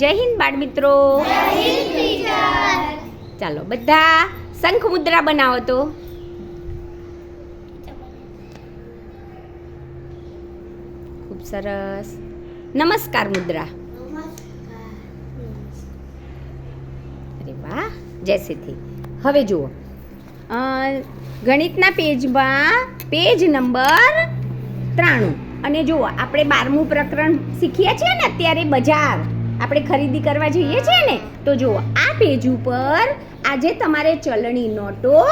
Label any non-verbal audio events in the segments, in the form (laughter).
જય હિન્દ બાળ મિત્રો ચાલો, બધા શંખ મુદ્રા બનાવો તો. ખૂબ સરસ. નમસ્કાર મુદ્રા. અરે વાહ જયસીથી હવે જુઓ. ગણિતના પેજમાં પેજ નંબર ત્રાણું. અને જુઓ, આપણે બારમું પ્રકરણ શીખીએ છીએ ને, અત્યારે બજાર. આપણે ખરીદી કરવા જઈએ છીએ ને તો જુઓ આ પેજ ઉપર આજે તમારે ચલણી નોટો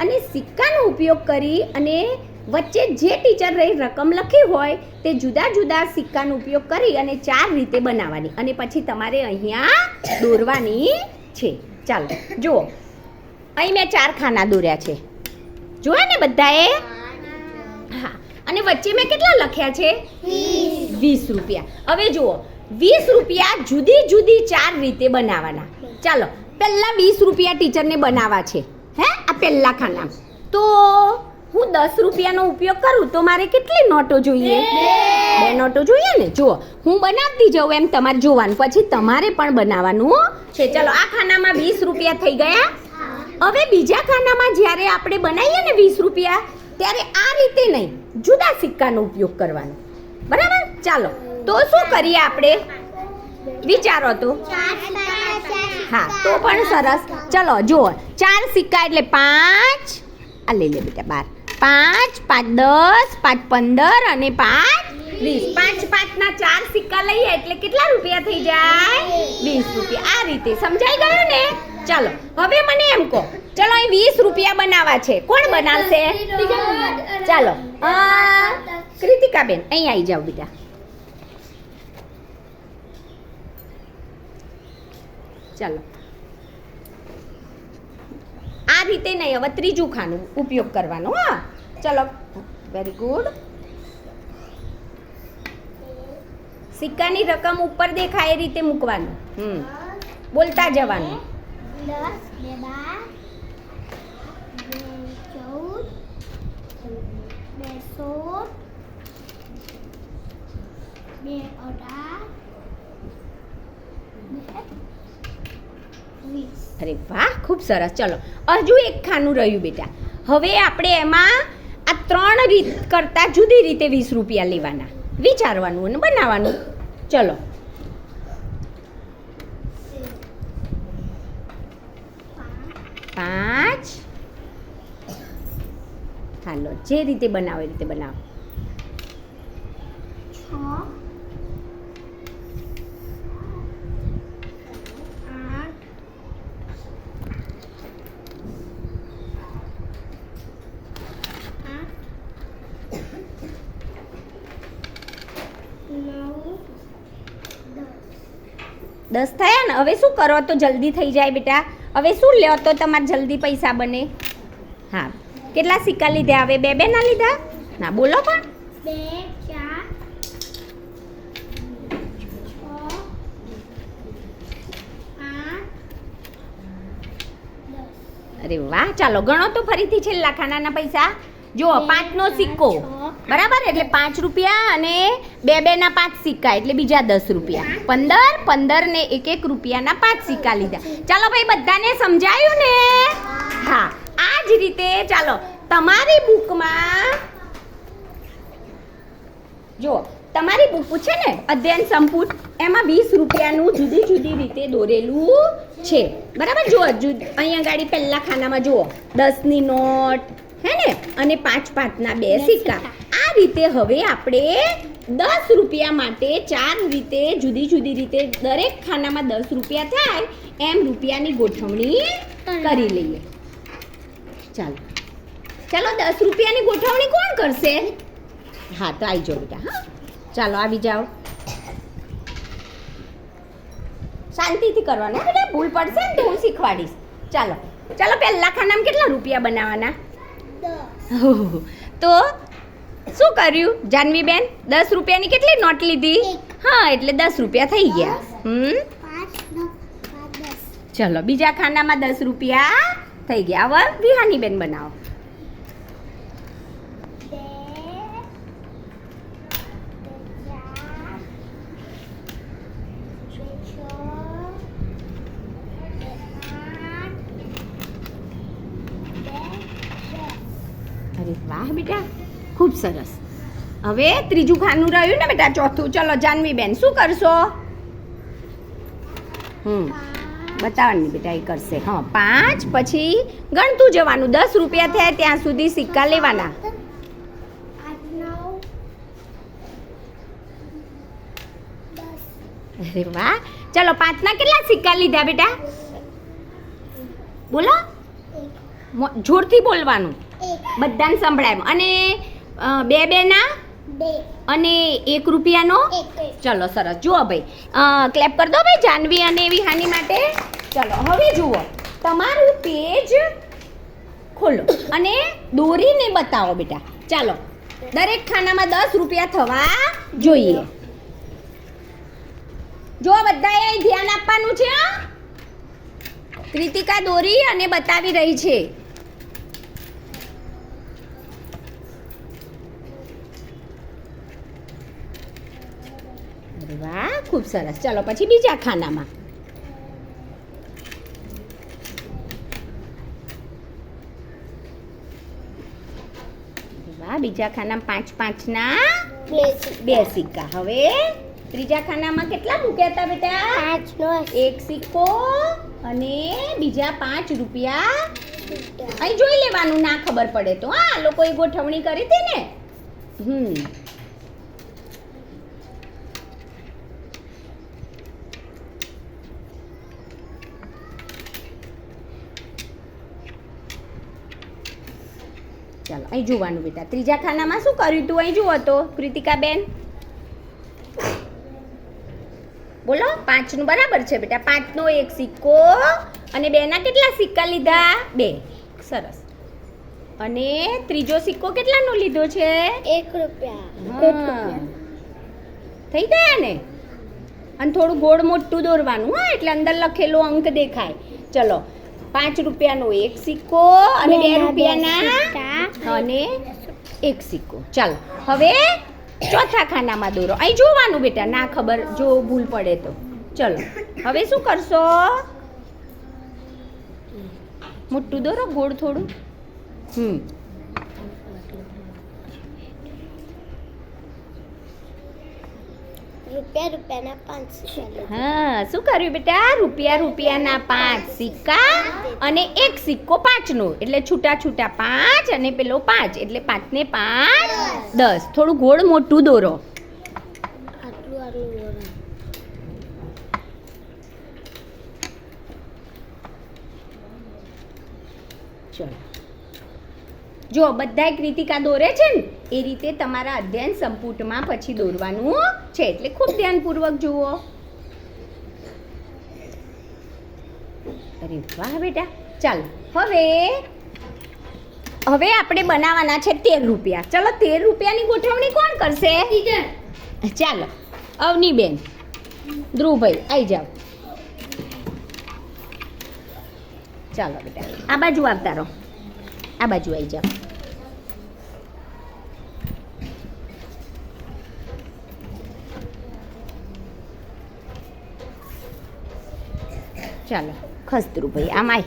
અને સિક્કાનો ઉપયોગ કરી અને વચ્ચે જે ટીચર રહી રકમ લખી હોય તે જુદા જુદા સિક્કાનો ઉપયોગ કરી અને ચાર રીતે બનાવવાની. અને પછી તમારે અહીંયા દોરવાની છે. ચાલો જુઓ. અહીં મેં ચાર ખાના દોર્યા છે. જોયા ને બધાએ. હા. અને વચ્ચે મેં કેટલા લખ્યા છે? વીસ રૂપિયા. હવે જુઓ વીસ રૂપિયા જુદી જુદી ચાર રીતે બનાવવાના. ચાલો, પહેલા વીસ રૂપિયા ટીચરને બનાવવા છે, હે? આ પહેલા ખાના તો હું દસ રૂપિયાનો ઉપયોગ કરું તો મારે કેટલી નોટો જોઈએ? બે નોટો જોઈએ ને? જુઓ, હું બનાવતી જાઉં એમ તમારે જોવાનું. પછી તમારે પણ બનાવવાનું છે, ચલો, આ ખાનામાં વીસ રૂપિયા થઈ ગયા. હવે બીજા ખાનામાં જ્યારે આપણે બનાવીએ ને વીસ રૂપિયા, ત્યારે આ રીતે નહીં, જુદા સિક્કાનો ઉપયોગ કરવાનો. બરાબર? ચાલો તો શું કરીએ આપણે? વિચારો તો. હા તો પણ સરસ. ચલો જુઓ. ચાર સિક્કા એટલે પાંચ. આ લઈ લે બેટા બાર. પાંચ પાંચ દસ પાંચ પંદર અને પાંચ વીસ. પાંચ પાંચના ચાર સિક્કા લઈએ એટલે કેટલા રૂપિયા થઈ જાય? વીસ રૂપિયા. આ રીતે. સમજાઈ ગયું ને? ચાલો હવે મને એમ કહો. ચલો અહીં વીસ રૂપિયા બનાવવા છે. કોણ બનાવશે? ચાલો. કૃતિકાબેન અહીં આવી જાઓ બેટા. ચાલો આ રીતે નહીં હવે ત્રીજું ખાનું ઉપયોગ કરવાનો હા ચલો વેરી ગુડ સિક્કાની રકમ ઉપર દેખાય એ રીતે મૂકવાનું હમ બોલતા જવાનું બે અઢાર અરે વાહ ખૂબ સરસ. ચલો હજુ એક ખાનું રહ્યું બેટા. હવે આપણે એમાં આ ત્રણ રીત કરતાં જુદી રીતે વીસ રૂપિયા લેવાના. વિચારવાનું અને બનાવવાનું. ચલો. પાંચ. હાલો જે રીતે બનાવો એ રીતે બનાવો છ આઠ આઠ નવ દસ થયા ને? હવે શું કરો? તો જલ્દી થઈ જાય બેટા. હવે શું લ્યો? તો તમારે જલ્દી પૈસા બને. હા. કેટલા સિક્કા લીધા? હવે બે બે ના લીધા? ના બોલો પણ. બે ચાર અરે વાહ! ચાલો ગણો તો ફરીથી છેલ્લા ખાનાના પૈસા. જુઓ પાંચનો સિક્કો. બરાબર? એટલે પાંચ રૂપિયા અને બે બે ના પાંચ સિક્કા, એટલે બીજા દસ રૂપિયા. પંદર પંદર ને એક એક રૂપિયાના પાંચ સિક્કા લીધા. ચાલો ભાઈ, બધાને સમજાયું ને? હા. આ જ રીતે, ચાલો, તમારી બુકમાં જો, તમારી બુક છે ને, અધ્યયન સંપુટ, એમાં વીસ રૂપિયાનું જુદી જુદી રીતે દોરેલું છે. બરાબર? જુઓ અહીંયા ગાડી પહેલા ખાનામાં જુઓ. દસની નોટ હે ને અને પાંચ પાંચના બે સિક્કા. આ રીતે હવે આપણે દસ રૂપિયા માટે ચાર રીતે જુદી જુદી રીતે દરેક ખાનામાં દસ રૂપિયા થાય એમ રૂપિયાની ગોઠવણી કરી લઈએ. ચાલો. ચાલો દસ રૂપિયાની ગોઠવણી કોણ કરશે? હા તો આવી જાઓ બેટા હા. ચાલો આવી જાઓ. શાંતિથી કરવાનું બધા ભૂલ પડશે ને તો હું શીખવાડીશ. ચાલો. ચાલો પહેલા ખાનામાં કેટલા રૂપિયા બનાવવાના. (laughs) તો શું કર્યું? જાનવી બેન દસ રૂપિયાની કેટલી નોટ લીધી. હા એટલે દસ રૂપિયા થઈ ગયા. હમ? ચલો બીજા ખાનામાં દસ રૂપિયા થઈ ગયા. હવે વિહાનીબેન બનાવો બે બે ચાર બે છ અરે વાહ બેટા, ખૂબ સરસ. હવે ત્રીજું ખાનું રહ્યું ને બેટા, ચોથું. ચલો, જાનવી બેન, શું કરશો? હમ બતાવવાની બેટા, એ કરશે. હા, પાંચ, પછી ગણતું જવાનું. દસ રૂપિયા થયા ત્યાં સુધી સિક્કા લેવાના. અરે વાહ. ચલો, પાંચના કેટલા સિક્કા લીધા બેટા? બોલો. જોરથી બોલવાનું. બધાને સંભળાય. અને બે બે બેના? અને એક રૂપિયાનો? ચલો સરસ. જુઓ ભાઈ. ક્લેપ કરી દો ભાઈ જાનવી અને વિહાની માટે. ચલો હવે જુઓ. તમારું પેજ ખોલો અને દોરીને બતાવો બેટા. ચાલો દરેક ખાનામાં દસ રૂપિયા થવા જોઈએ. જો બધાએ ધ્યાન આપવાનું છે ક્રિતિકા દોરી અને બતાવી રહી છે. અરે વાહ ખૂબ સરસ. ચલો પછી બીજા ખાનામાં. વાહ બીજા ખાનામાં પાંચ પાંચના બે બે સિક્કા હવે ત્રીજા ખાનામાં કેટલા મૂક્યા હતા બેટા? પાંચ નો એક સિક્કો અને બીજા પાંચ રૂપિયા. અહીં જોઈ લેવાનું ના ખબર પડે તો. હા લોકોએ ગોઠવણી કરી હતી ને? હમ. ચાલો અહીં જોવાનું બેટા. ત્રીજા ખાનામાં શું કર્યું તું? અહીં જુઓ તો કૃતિકાબેન. બોલો પાંચનું બરાબર છે બેટા. પાંચનો એક સિક્કો અને બેના કેટલા સિક્કા લીધા? બે. સરસ. અને ત્રીજો સિક્કો કેટલાનો લીધો છે? એક રૂપિયા. હા. થઈ ગયા ને? અને થોડું ગોળ મોટું દોરવાનું હા એટલે અંદર લખેલો અંક દેખાય. ચલો પાંચ રૂપિયાનો એક સિક્કો અને બે રૂપિયાના અને એક સિક્કો. ચાલો હવે ચોથા ખાનામાં દોરો. અહીં જોવાનું બેટા ના ખબર જો ભૂલ પડે તો. ચલો હવે શું કરશો? મોટું દોરો ગોળ થોડું. હમ. રૂપિયા રૂપિયાના પાંચ સિક્કા હા શું કર્યું બેટા? રૂપિયા રૂપિયાના પાંચ સિક્કા અને એક સિક્કો પાંચનો. એટલે છૂટા છૂટા પાંચ અને પેલો પાંચ. એટલે પાંચને પાંચ દસ. થોડું ગોળ મોટું દોરો. ચલો. જો બધાય કૃતિકા દોરે છે ને એ રીતે તમારા અધ્યયન સંપુટમાં પછી દોરવાનું છે એટલે ખૂબ ધ્યાનપૂર્વક જુઓ. અરે વાહ બેટા. ચાલો હવે હવે આપણે બનાવવાના છે તેર રૂપિયા. ચલો તેર રૂપિયાની ગોઠવણી કોણ કરશે? ચાલો અવનીબેન ધ્રુવભાઈ આવી જાઓ. ચાલો બેટા આ બાજુ આવતા રહો. આ બાજુ આવી જાઓ. ચાલો. ખસ ધ્રુવભાઈ આમ આય.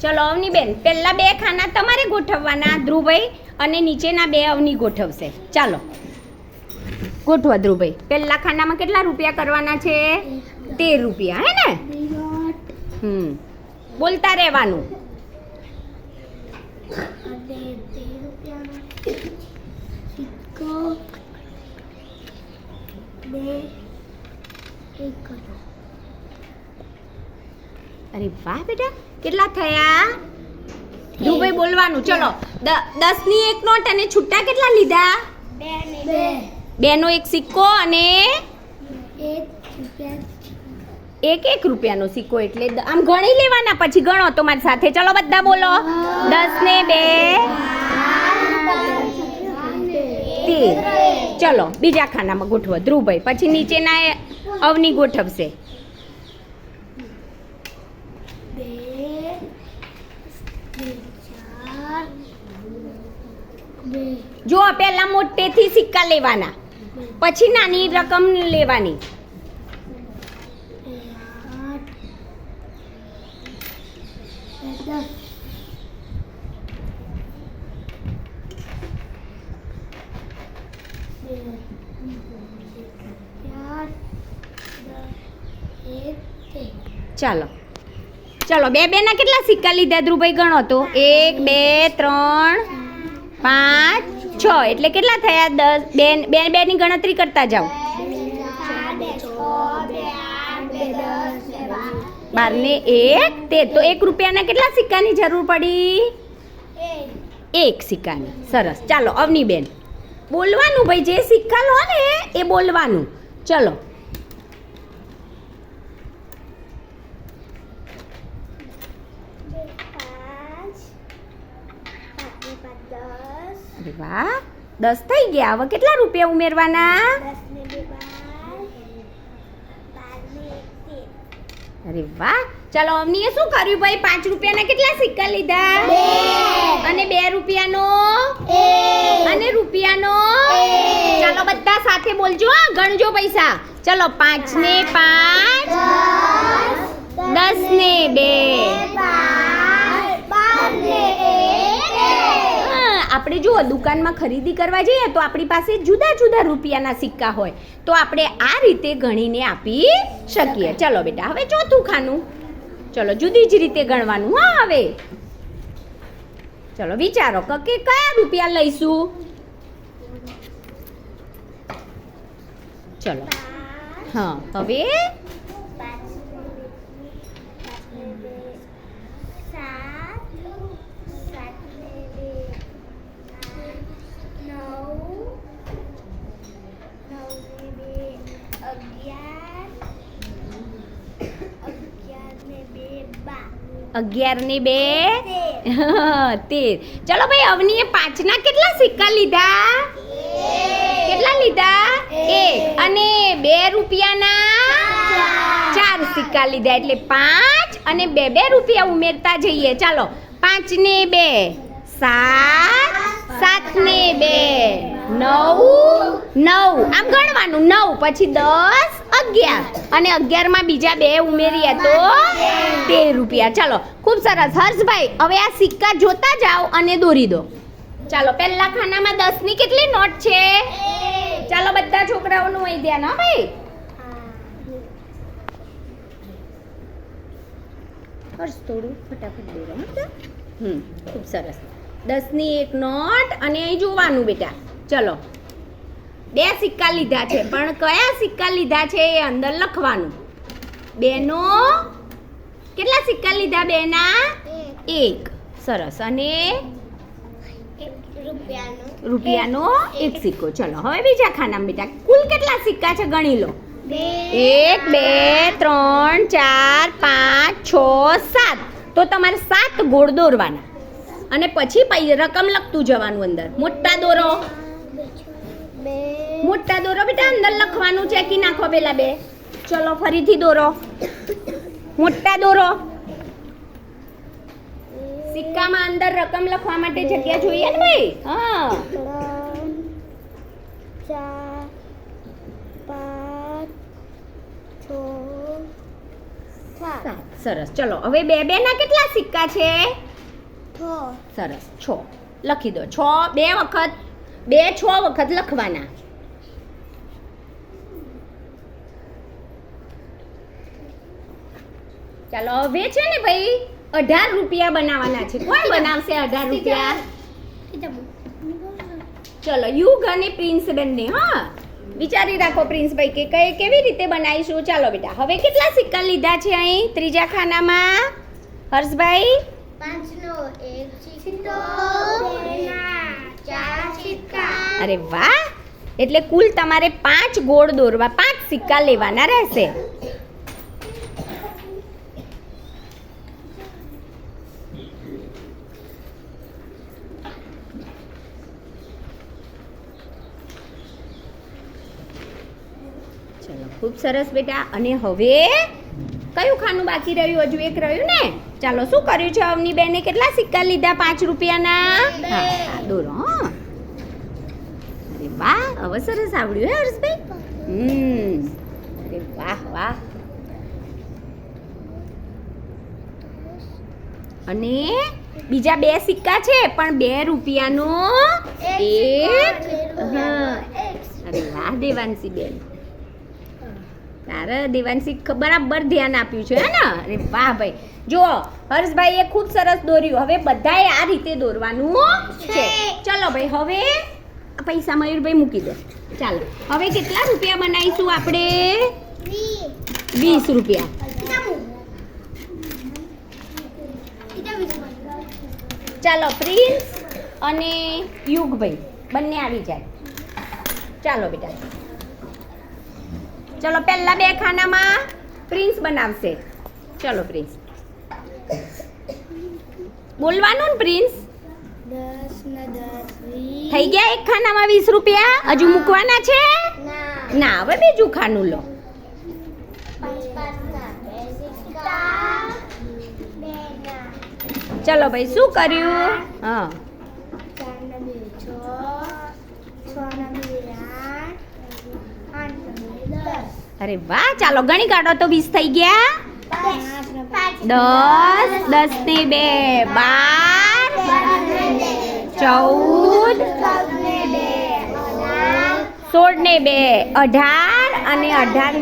ચલો અવની બેન પહેલા બે ખાના તમારે ગોઠવવાના ધ્રુવભાઈ અને નીચેના બે અવની ગોઠવશે. ચાલો. ગોઠવા ધ્રુવભાઈ. પહેલા ખાનામાં કેટલા રૂપિયા કરવાના છે? તેર રૂપિયા હે ને? હમ. બોલતા રહેવાનું. બે એક કરો અરે વાહ બેટા કેટલા થયા? ધ્રુવભાઈ બોલવાનું ચલો. દ- દસની એક નોટ અને છૂટા કેટલા લીધા? બે. નો એક સિક્કો અને એક એક એક રૂપિયાનો સિક્કો એટલે આમ ગણી લેવાના પછી ગણો તો મારી સાથે. ચલો બધા બોલો. દસ ને બે. તેર. ચલો બીજા ખાનામાં ગોઠવો. ધ્રુવભાઈ પછી નીચેના અવની ગોઠવશે. જો પહેલા મોટેથી સિક્કા લેવાના. પછી નાની રકમ લેવાની. ચાલો. ચાલો, બે બે ના કેટલા સિક્કા લીધા ધ્રુવભાઈ? ગણો તો. એક, બે, ત્રણ. પાંચ, છ. એટલે કેટલા થયા? દસ બે બે બેની ગણતરી કરતા જાઓ. બાર ને એક તે તો એક રૂપિયાના કેટલા સિક્કાની જરૂર પડી? એક સિક્કાની. સરસ. ચાલો અવનીબેન બોલવાનું ભાઈ, જે સિક્કા લો ને, એ બોલવાનું. ચલો પાંચ પાંચ ને પાંચ દસ અરે વાહ દસ થઈ ગયા. હવે કેટલા રૂપિયા ઉમેરવાના? અરે વાહ. ચાલો અમનીએ શું કર્યું ભાઈ? પાંચ રૂપિયાના કેટલા સિક્કા લીધા? અને બે રૂપિયાનો? અને રૂપિયાનો? ચાલો બધા સાથે બોલજો હા? ગણજો પૈસા. ચલો પાંચ. ને પાંચ. દસ. ને બે બાર ને એક હા, આપણે જુઓ, દુકાનમાં ખરીદી કરવા જઈએ તો આપણી પાસે જુદા જુદા રૂપિયાના સિક્કા હોય. તો આપણે આ રીતે ગણીને આપી શકીએ. ચલો બેટા, હવે ચોથું ખાનું. ચલો, જુદી જ રીતે ગણવાનું. હા, હવે. ચલો, વિચારો કે કયા રૂપિયા લઈશું? ચલો. હા હવે પાંચ ને બે સાત સાત ને બે આઠ નવ નવ ને બે અગિયાર અગિયાર ને બે બાર અગિયાર ને બે. તેર. ચલો ભાઈ અવનીએ પાંચના કેટલા સિક્કા લીધા? કેટલા લીધા? એક. અને બે રૂપિયાના? ચાર. સિક્કા લીધા. એટલે પાંચ અને બે. બે રૂપિયા ઉમેરતા જઈએ. ચાલો પાંચ ને બે. સાત. સાત ને બે. નવ? નવ. આમ ગણવાનું નવ. પછી દસ અગિયાર. અને અગિયારમાં બીજા બે ઉમેરીએ તો તેર રૂપિયા. ચાલો ખૂબ સરસ. હર્ષભાઈ હવે આ સિક્કા જોતા જાઓ અને દોરી દો. ચાલો પહેલા ખાનામાં દસની કેટલી નોટ છે? ચાલો બધા છોકરાઓનું અહીં ધ્યાન હા ભાઈ. હર્ષ થોડું ફટાફટ દોરો હમ ખૂબ સરસ. દસની એક નોટ અને અહીં જોવાનું બેટા. ચલો. બે સિક્કા લીધા છે પણ કયા સિક્કા લીધા છે એ અંદર લખવાનું. બેનો કેટલા સિક્કા લીધા બેના? એક. સરસ. અને રૂપિયાનો. એક. સિક્કો. ચલો હવે બીજા ખાનામાં બેટા કુલ કેટલા સિક્કા છે ગણી લો. એક બે ત્રણ ચાર પાંચ છ સાત. તો તમારે સાત ગોળ દોરવાના. અને પછી રકમ લખતું જવાનું અંદર. મોટા દોરો. મોટા દોરો બેટા અંદર લખવાનું છે કે નાખો પેલા બે. ચલો ફરીથી દોરો. મોટા દોરો. સિક્કામાં અંદર રકમ લખવા માટે જગ્યા જોઈએ ને ભાઈ? હા. ચાર પાંચ છ સાત. સાત સરસ. ચલો હવે બે બે ના કેટલા સિક્કા છે. સરસ. છ. લખી દો. છ બે વખત. બે છ વખત લખવાના. ચાલો હવે છે ને ભાઈ અઢાર રૂપિયા બનાવવાના છે. કોણ બનાવશે અઢાર રૂપિયા? ચલો યુગ અને પ્રિન્સ બંને હા. વિચારી રાખો પ્રિન્સભાઈ કે કઈ કેવી રીતે બનાવીશું? ચાલો બેટા હવે કેટલા સિક્કા લીધા છે અહીં? ત્રીજા ખાનામાં? હર્ષભાઈ? અરે વાહ! એટલે કુલ તમારે પાંચ ગોળ દોરવા પાંચ સિક્કા લેવાના રહેશે. ચલો ખૂબ સરસ બેટા. અને હવે કયું ખાનું બાકી રહ્યું? હજુ એક રહ્યું ને? ચાલો શું કર્યું છે અવની બેને કેટલા સિક્કા લીધા? પાંચ રૂપિયાના? હા દોરો હા. અરે વાહ હવે સરસ આવડ્યું હે હર્ષભાઈ? હમ. અરે વાહ વાહ. અને બીજા બે સિક્કા છે પણ બે રૂપિયાનો એક હા અરે વાહ દેવાંશી બેન તારે દેવાંશી બરાબર ધ્યાન આપ્યું છે હે ને? અરે વાહ ભાઈ. જુઓ હર્ષભાઈએ ખૂબ સરસ દોર્યું. હવે બધાએ આ રીતે દોરવાનું છે. ચલો ભાઈ હવે પૈસા મયુરભાઈ મૂકી દો. ચાલો. હવે કેટલા રૂપિયા બનાવીશું આપણે? વીસ રૂપિયા. ચાલો પ્રિન્સ અને યુગભાઈ. બંને આવી જાય. ચાલો બેટા. ચલો પહેલા બે ખાનામાં પ્રિન્સ બનાવશે. ચલો પ્રિન્સ. બોલવાનું ને પ્રિન્સ? થઈ ગયા એક ખાનામાં વીસ રૂપિયા? હજુ મૂકવાના છે? ના. હવે બીજું ખાનું લો. ચલો ભાઈ શું કર્યું? હા ચાર ના બે છ છ ના બે આઠ આઠ ના બે દસ અરે વાહ ચાલો ગણી કાઢો તો વીસ થઈ ગયા. દસ દસ ને બે બાર ચૌદ સોળ ને બે અઢાર અને અઢાર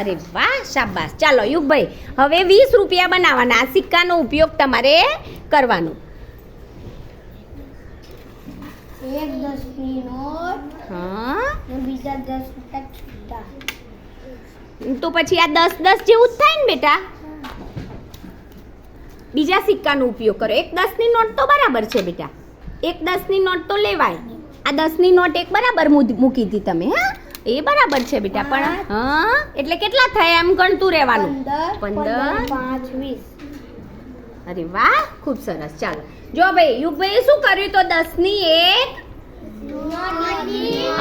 અરે વાહ શાબાશ. ચાલો યુગભાઈ હવે વીસ રૂપિયા બનાવવાના. આ સિક્કાનો ઉપયોગ તમારે કરવાનો. એક દસની નોટ હા. બીજા દસ તો પછી આ દસ દસ જેવું જ થાય ને બેટા. બીજા સિક્કાનો ઉપયોગ કરો. એક દસની નોટ તો બરાબર છે બેટા. એક દસની નોટ તો લેવાય. આ દસની નોટ એક બરાબર મૂકી હતી તમે હા? એ બરાબર છે બેટા પણ હા? એટલે કેટલા થયા એમ ગણતું રહેવાનું? પંદર? પંદર. પાંચ વીસ. અરે વાહ ખૂબ સરસ. ચાલો. જો ભાઈ યુગભાઈએ શું કર્યું તો દસની એક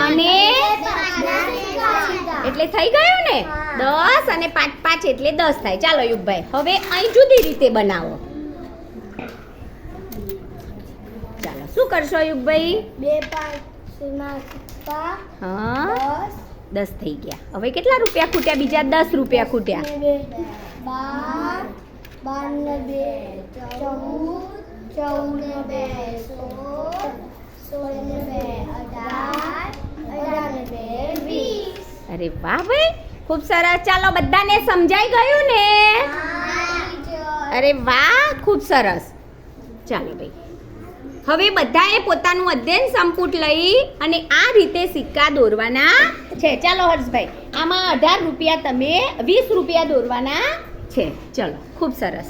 અને એટલે થઈ ગયું ને? દસ અને પાંચ પાંચ એટલે દસ થાય. ચાલો યુગભાઈ હવે અહીં જુદી રીતે બનાવો. ચાલો શું કરશો યુગભાઈ? બે હા. દસ. દસ થઈ ગયા. હવે કેટલા રૂપિયા ખૂટ્યા? બીજા દસ રૂપિયા ખૂટ્યા. બાર બાર ને બે ચૌદ ચૌદ ને બે સોળ સોળ ને બે અઢાર અઢાર ને બે વીસ. અરે વાહ ભાઈ ખૂબ સરસ. ચાલો બધાને સમજાઈ ગયું ને? અરે વાહ ખૂબ સરસ. ચાલો ભાઈ. હવે બધાએ પોતાનું અધ્યયન સંપુટ લઈ અને આ રીતે સિક્કા દોરવાના છે. ચાલો હર્ષભાઈ આમાં અઢાર રૂપિયા તમે વીસ રૂપિયા દોરવાના છે. ચલો ખૂબ સરસ.